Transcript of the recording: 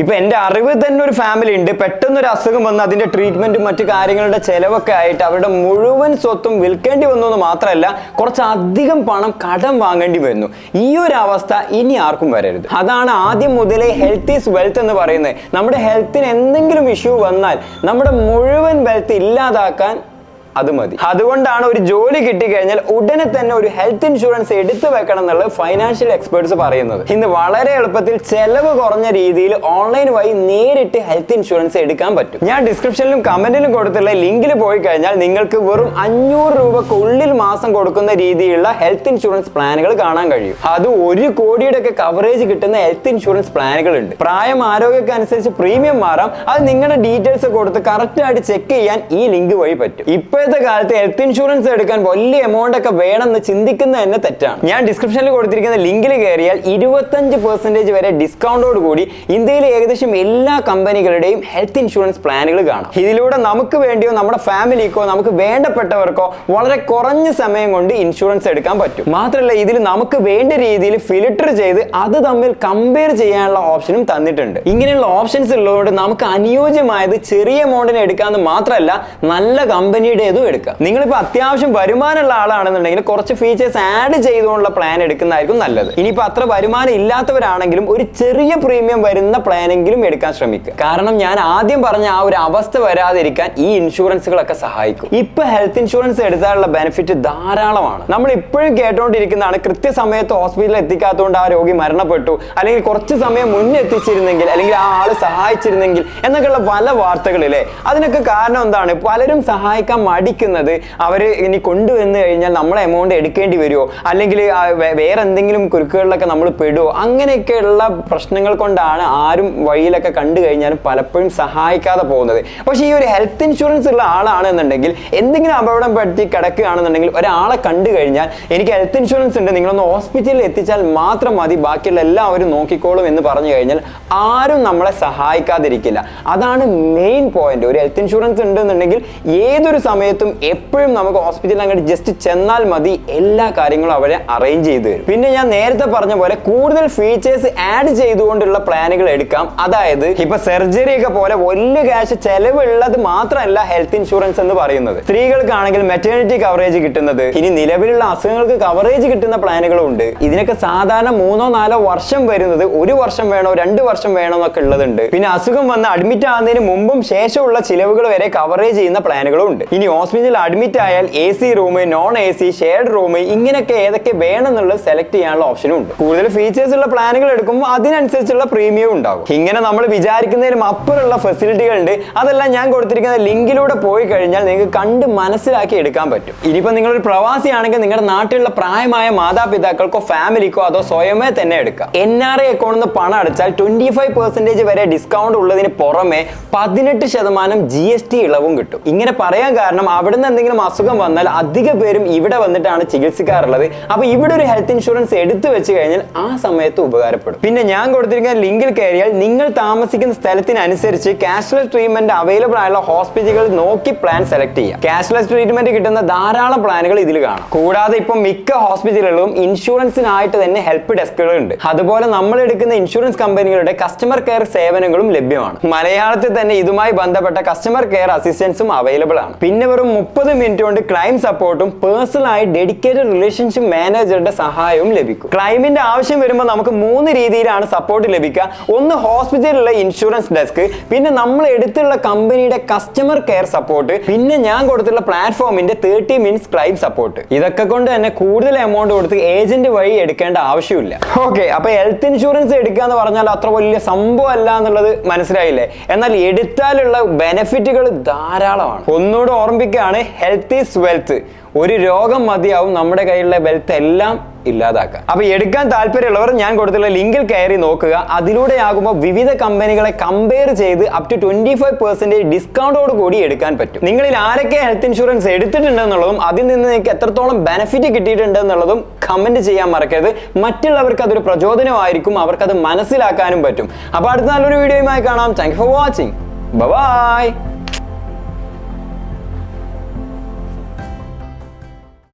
ഇപ്പൊ എന്റെ അറിവ് തന്നെ ഒരു ഫാമിലി ഉണ്ട്. പെട്ടെന്ന് ഒരു അസുഖം വന്ന് അതിന്റെ ട്രീറ്റ്മെന്റും മറ്റു കാര്യങ്ങളുടെ ചെലവൊക്കെ ആയിട്ട് അവരുടെ മുഴുവൻ സ്വത്തും വിൽക്കേണ്ടി വന്നു എന്ന് മാത്രമല്ല കുറച്ചധികം പണം കടം വാങ്ങേണ്ടി വരുന്നു ഈ ഒരു അവസ്ഥ ഇനി ആർക്കും വരരുത്. അതാണ് ആദ്യം മുതലേ ഹെൽത്ത് ഈസ് വെൽത്ത് എന്ന് പറയുന്നത്. നമ്മുടെ ഹെൽത്തിന് എന്തെങ്കിലും ഇഷ്യൂ വന്നാൽ നമ്മുടെ മുഴുവൻ വെൽത്ത് ഇല്ലാതാക്കാൻ അത് മതി. അതുകൊണ്ടാണ് ഒരു ജോലി കിട്ടിക്കഴിഞ്ഞാൽ ഉടനെ തന്നെ ഒരു ഹെൽത്ത് ഇൻഷുറൻസ് എടുത്തു വെക്കണം എന്നുള്ളത് ഫൈനാൻഷ്യൽ എക്സ്പേർട്സ് പറയുന്നത്. ഇന്ന് വളരെ എളുപ്പത്തിൽ ചെലവ് കുറഞ്ഞ രീതിയിൽ ഓൺലൈൻ വഴി നേരിട്ട് ഹെൽത്ത് ഇൻഷുറൻസ് എടുക്കാൻ പറ്റും. ഞാൻ ഡിസ്ക്രിപ്ഷനിലും കമന്റിലും കൊടുത്തിട്ടുള്ള ലിങ്കിൽ പോയി കഴിഞ്ഞാൽ നിങ്ങൾക്ക് വെറും അഞ്ഞൂറ് രൂപക്കുള്ളിൽ മാസം കൊടുക്കുന്ന രീതിയിലുള്ള ഹെൽത്ത് ഇൻഷുറൻസ് പ്ലാനുകൾ കാണാൻ കഴിയും. അത് ഒരു കോടിയുടെ ഒക്കെ കവറേജ് കിട്ടുന്ന ഹെൽത്ത് ഇൻഷുറൻസ് പ്ലാനുകൾ ഉണ്ട് പ്രായം ആരോഗ്യമൊക്കെ അനുസരിച്ച് പ്രീമിയം മാറാം. അത് നിങ്ങളുടെ ഡീറ്റെയിൽസ് കൊടുത്ത് കറക്റ്റ് ആയിട്ട് ചെക്ക് ചെയ്യാൻ ഈ ലിങ്ക് വഴി പറ്റും. ഇപ്പോഴത്തെ കാലത്ത് ഹെൽത്ത് ഇൻഷുറൻസ് എടുക്കാൻ വലിയ എമൗണ്ട് ഒക്കെ വേണമെന്ന് ചിന്തിക്കുന്ന തന്നെ തെറ്റാണ്. ഞാൻ ഡിസ്ക്രിപ്ഷനിൽ കൊടുത്തിരിക്കുന്ന ലിങ്കിൽ കയറിയാൽ ഇരുപത്തഞ്ച് പെർസെന്റേജ് വരെ ഡിസ്കൗണ്ടോട് കൂടി ഇന്ത്യയിലെ ഏകദേശം എല്ലാ കമ്പനികളുടെയും ഹെൽത്ത് ഇൻഷുറൻസ് പ്ലാനുകൾ കാണാം. ഇതിലൂടെ നമുക്ക് വേണ്ടിയോ നമ്മുടെ ഫാമിലിക്കോ നമുക്ക് വേണ്ടപ്പെട്ടവർക്കോ വളരെ കുറഞ്ഞ സമയം കൊണ്ട് ഇൻഷുറൻസ് എടുക്കാൻ പറ്റും. മാത്രമല്ല ഇതിൽ നമുക്ക് വേണ്ട രീതിയിൽ ഫിൽട്ടർ ചെയ്ത് അത് തമ്മിൽ കമ്പയർ ചെയ്യാനുള്ള ഓപ്ഷനും തന്നിട്ടുണ്ട്. ഇങ്ങനെയുള്ള ഓപ്ഷൻസ് ഉള്ളതുകൊണ്ട് നമുക്ക് അനുയോജ്യമായത് ചെറിയ എമൗണ്ടിന് എടുക്കാമെന്ന് മാത്രമല്ല നല്ല കമ്പനിയുടേതും എടുക്കാം. നിങ്ങളിപ്പോൾ അത്യാവശ്യം വരുമാനമുള്ള ആളാണെന്നുണ്ടെങ്കിൽ കുറച്ച് ഫീച്ചേഴ്സ് ആഡ് ചെയ്തുകൊണ്ടുള്ള പ്ലാൻ എടുക്കുന്നതായിരിക്കും നല്ലത്. ഇനിയിപ്പോൾ അത്ര വരുമാനം ഇല്ലാത്തവരാണെങ്കിലും ഒരു ചെറിയ പ്രീമിയം വരുന്ന പ്ലാനെങ്കിലും എടുക്കാൻ ശ്രമിക്കുക. കാരണം ഞാൻ ആദ്യം പറഞ്ഞ ആ ഒരു അവസ്ഥ വരാതിരിക്കാൻ ഈ ഇൻഷുറൻസുകളൊക്കെ സഹായിക്കും. ഇപ്പൊ ഹെൽത്ത് ഇൻഷുറൻസ് എടുത്താലുള്ള ബെനിഫിറ്റ് ധാരാളമാണ്. നമ്മൾ ഇപ്പോഴും കേട്ടോണ്ടിരിക്കുന്നതാണ് കൃത്യസമയത്ത് ഹോസ്പിറ്റലിൽ എത്തിക്കാത്തതുകൊണ്ട് ആ രോഗി മരണപ്പെട്ടു അല്ലെങ്കിൽ കുറച്ച് സമയം മുന്നേ എത്തിച്ചിരുന്നെങ്കിൽ അല്ലെങ്കിൽ ആ ആൾ സഹായിച്ചിരുന്നെങ്കിൽ എന്നൊക്കെയുള്ള പല വാർത്തകളിലെ അതിനൊക്കെ കാരണം എന്താണ്? പലരും സഹായിക്കാൻ മടിക്കുന്നത് അവർ ഇനി കൊണ്ടുവന്ന് കഴിഞ്ഞാൽ നമ്മളെ എമൗണ്ട് എടുക്കേണ്ടി വരുമോ അല്ലെങ്കിൽ വേറെ എന്തെങ്കിലും കുരുക്കുകളിലൊക്കെ നമ്മൾ പെടുമോ അങ്ങനെയൊക്കെയുള്ള പ്രശ്നങ്ങൾ കൊണ്ടാണ് ആരും വഴിയിലൊക്കെ കണ്ടു കഴിഞ്ഞാലും പലപ്പോഴും സഹായിക്കാതെ പോകുന്നത്. പക്ഷേ ഈ ഒരു ഹെൽത്ത് ഇൻഷുറൻസ് ഉള്ള ആളാണെന്നുണ്ടെങ്കിൽ എന്തെങ്കിലും അപകടം പറ്റി കിടക്കുകയാണെന്നുണ്ടെങ്കിൽ ഒരാളെ കണ്ടു കഴിഞ്ഞാൽ എനിക്ക് ഹെൽത്ത് ഇൻഷുറൻസ് ഉണ്ട് നിങ്ങളൊന്ന് ഹോസ്പിറ്റലിൽ എത്തിച്ചാൽ മാത്രം മതി ബാക്കിയുള്ള എല്ലാവരും നോക്കിക്കോളും എന്ന് പറഞ്ഞു കഴിഞ്ഞാൽ ആരും നമ്മളെ സഹായിക്കാതിരിക്കില്ല. അതാണ് മെയിൻ പോയിന്റ് ഒരു ഹെൽത്ത് ഇൻഷുറൻസ് ഉണ്ടെന്നുണ്ടെങ്കിൽ ഏതൊരു സമയത്തും എപ്പോഴും നമുക്ക് ഹോസ്പിറ്റലിൽ അങ്ങോട്ട് ജസ്റ്റ് ചെന്നാൽ മതി എല്ലാ കാര്യങ്ങളും അവരെ അറേഞ്ച് ചെയ്തു തരും. പിന്നെ ഞാൻ നേരത്തെ പറഞ്ഞ പോലെ കൂടുതൽ ഫീച്ചേഴ്സ് ആഡ് ചെയ്തുകൊണ്ടുള്ള പ്ലാനുകൾ എടുക്കാം. അതായത് ഇപ്പൊ സർജറി ഒക്കെ പോലെ വലിയ ക്യാഷ് ചെലവുള്ളത് മാത്രമല്ല ഹെൽത്ത് ഇൻഷുറൻസ് എന്ന് പറയുന്നത്. സ്ത്രീകൾക്കാണെങ്കിൽ മെറ്റേണിറ്റി കവറേജ് കിട്ടുന്നത് ഇനി നിലവിലുള്ള അസുഖങ്ങൾക്ക് കവറേജ് കിട്ടുന്ന പ്ലാനുകളും ഉണ്ട്. ഇതിനൊക്കെ സാധാരണ മൂന്നോ നാലോ വർഷം വരുന്നത് ഒരു വർഷം വേണോ രണ്ട് വർഷം വേണോ എന്നൊക്കെ ഉള്ളതുണ്ട്. പിന്നെ അസുഖം വന്ന് അഡ്മിറ്റ് ആകുന്നതിന് മുമ്പും ശേഷമുള്ള ചിലവുകൾ വരെ കവറേജ് ചെയ്യുന്ന പ്ലാനുകളും ഉണ്ട്. ഇനി ഹോസ്പിറ്റലിൽ അഡ്മിറ്റ് ആയാൽ A C room non A C shared room ഇങ്ങനെയൊക്കെ ഏതൊക്കെ വേണമെന്നുള്ളത് സെലക്ട് ചെയ്യാനുള്ള ഓപ്ഷനും ഉണ്ട്. കൂടുതൽ ഫീച്ചേഴ്സ് ഉള്ള പ്ലാനുകൾ എടുക്കുമ്പോൾ അതിനനുസരിച്ചുള്ള പ്രീമിയം ഉണ്ടാകും. ഇങ്ങനെ നമ്മൾ വിചാരിക്കുന്നതിലും അപ്പുറമുള്ള ഫെസിലിറ്റികൾ ഉണ്ട് അതെല്ലാം ഞാൻ കൊടുത്തിരിക്കുന്ന ലിങ്കിലൂടെ പോയി കഴിഞ്ഞാൽ നിങ്ങൾക്ക് കണ്ട് മനസ്സിലാക്കി എടുക്കാൻ പറ്റും. ഇനിയിപ്പോൾ നിങ്ങളൊരു പ്രവാസിയാണെങ്കിൽ നിങ്ങളുടെ നാട്ടിലുള്ള പ്രായമായ മാതാപിതാക്കൾക്കോ ഫാമിലിക്കോ അതോ സ്വയമേ തന്നെ എടുക്കാം. എൻ ആർ ഐ അക്കൗണ്ടിൽ നിന്ന് പണം അടച്ചാൽ ട്വന്റി ഫൈവ് പെർസെന്റേജ് വരെ ഡിസ്കൗണ്ട് ഉള്ളതിന് പുറമെ പതിനെട്ട് ശതമാനം ജി എസ് ടി ഇളവും കിട്ടും. ഇങ്ങനെ പറയാൻ കാരണം അവിടുന്ന് എന്തെങ്കിലും അസുഖം വന്നാൽ അധിക പേരും ഇവിടെ വന്നിട്ടാണ് ചികിത്സിക്കാറുള്ളത്. അപ്പൊ ഇവിടെ ഒരു ഹെൽത്ത് ഇൻഷുറൻസ് എടുത്തു വെച്ച് കഴിഞ്ഞാൽ ആ സമയത്ത് ഉപകാരപ്പെടും. പിന്നെ ഞാൻ കൊടുത്തിരിക്കുന്ന ലിങ്കിൽ കയറിയാൽ നിങ്ങൾ താമസിക്കുന്ന സ്ഥലത്തിനനുസരിച്ച് ക്യാഷ്ലെസ് ട്രീറ്റ്മെന്റ് അവൈലബിൾ ആയുള്ള ഹോസ്പിറ്റലുകൾ നോക്കി പ്ലാൻ സെലക്ട് ചെയ്യാം ക്യാഷ്ലെസ് ട്രീറ്റ്മെന്റ് കിട്ടുന്ന ധാരാളം പ്ലാനുകൾ ഇതിൽ കാണാം. കൂടാതെ ഇപ്പൊ മിക്ക ഹോസ്പിറ്റലുകളും ഇൻഷുറൻസിനായിട്ട് തന്നെ ഹെൽപ്പ് ഡെസ്കുകൾ ഉണ്ട്. അതുപോലെ നമ്മൾ എടുക്കുന്ന ഇൻഷുറൻസ് കമ്പനികളുടെ കസ്റ്റമർ കെയർ സേവനങ്ങളും ലഭ്യമാണ്. മലയാളത്തിൽ തന്നെ ഇതുമായി ബന്ധപ്പെട്ട കസ്റ്റമർ കെയർ അസിസ്റ്റൻസും അവൈലബിൾ ആണ്. പിന്നെ വെറും മുപ്പത് മിനിറ്റ് കൊണ്ട് ക്ലൈം സപ്പോർട്ടും പേഴ്സണലായി ഡെഡിക്കേറ്റഡ് റിലേഷൻഷിപ്പ് മാനേജറുടെ സഹായവും ലഭിക്കും. ക്ലൈമിന്റെ ആവശ്യം വരുമ്പോൾ നമുക്ക് മൂന്ന് രീതിയിലാണ് സപ്പോർട്ട് ലഭിക്കുക. ഒന്ന് ഹോസ്പിറ്റലിലെ ഇൻഷുറൻസ് ഡെസ്ക് പിന്നെ നമ്മൾ എടുത്തുള്ള കമ്പനിയുടെ കസ്റ്റമർ കെയർ സപ്പോർട്ട് പിന്നെ ഞാൻ കൊടുത്തുള്ള പ്ലാറ്റ്ഫോമിന്റെ തേർട്ടി മിനിറ്റ്സ് ക്ലൈം സപ്പോർട്ട്. ഇതൊക്കെ കൊണ്ട് തന്നെ കൂടുതൽ എമൗണ്ട് കൊടുത്ത് ഏജന്റ് വഴി എടുക്കേണ്ട ആവശ്യമില്ല. ഓക്കെ അപ്പൊ ഹെൽത്ത് ഇൻഷുറൻസ് എടുക്കുക എന്ന് പറഞ്ഞാൽ അത്ര വലിയ സംഭവം അല്ല എന്നുള്ളത് മനസ്സിലായില്ലേ? എന്നാൽ എടുത്താലുള്ള ബെനിഫിറ്റുകൾ ധാരാളമാണ്. ഒന്നുകൂടെ ഓർമ്മിക്കുകയാണ് ഹെൽത്ത് ഈസ് വെൽത്ത് ഒരു രോഗം മതിയാവും നമ്മുടെ കയ്യിലുള്ള വെൽത്ത് എല്ലാം ഇല്ലാതാക്കാം അപ്പൊ എടുക്കാൻ താല്പര്യമുള്ളവർ ഞാൻ കൊടുത്തുള്ള ലിങ്കിൽ കയറി നോക്കുക. അതിലൂടെ ആകുമ്പോൾ വിവിധ കമ്പനികളെ കമ്പയർ ചെയ്ത് up to twenty five percentage ഡിസ്കൗണ്ടോട് കൂടി എടുക്കാൻ പറ്റും. നിങ്ങളിൽ ആരൊക്കെ ഹെൽത്ത് ഇൻഷുറൻസ് എടുത്തിട്ടുണ്ടെന്നുള്ളതും അതിൽ നിന്ന് നിങ്ങൾക്ക് എത്രത്തോളം ബെനിഫിറ്റ് കിട്ടിയിട്ടുണ്ട് എന്നുള്ളതും കമന്റ് ചെയ്യാൻ മറക്കരുത്. മറ്റുള്ളവർക്ക് അതൊരു പ്രചോദനമായിരിക്കും. അവർക്കത് മനസ്സിലാക്കാനും പറ്റും. അപ്പൊ അടുത്ത നല്ലൊരു വീഡിയോയുമായി കാണാം. Thank for watching bye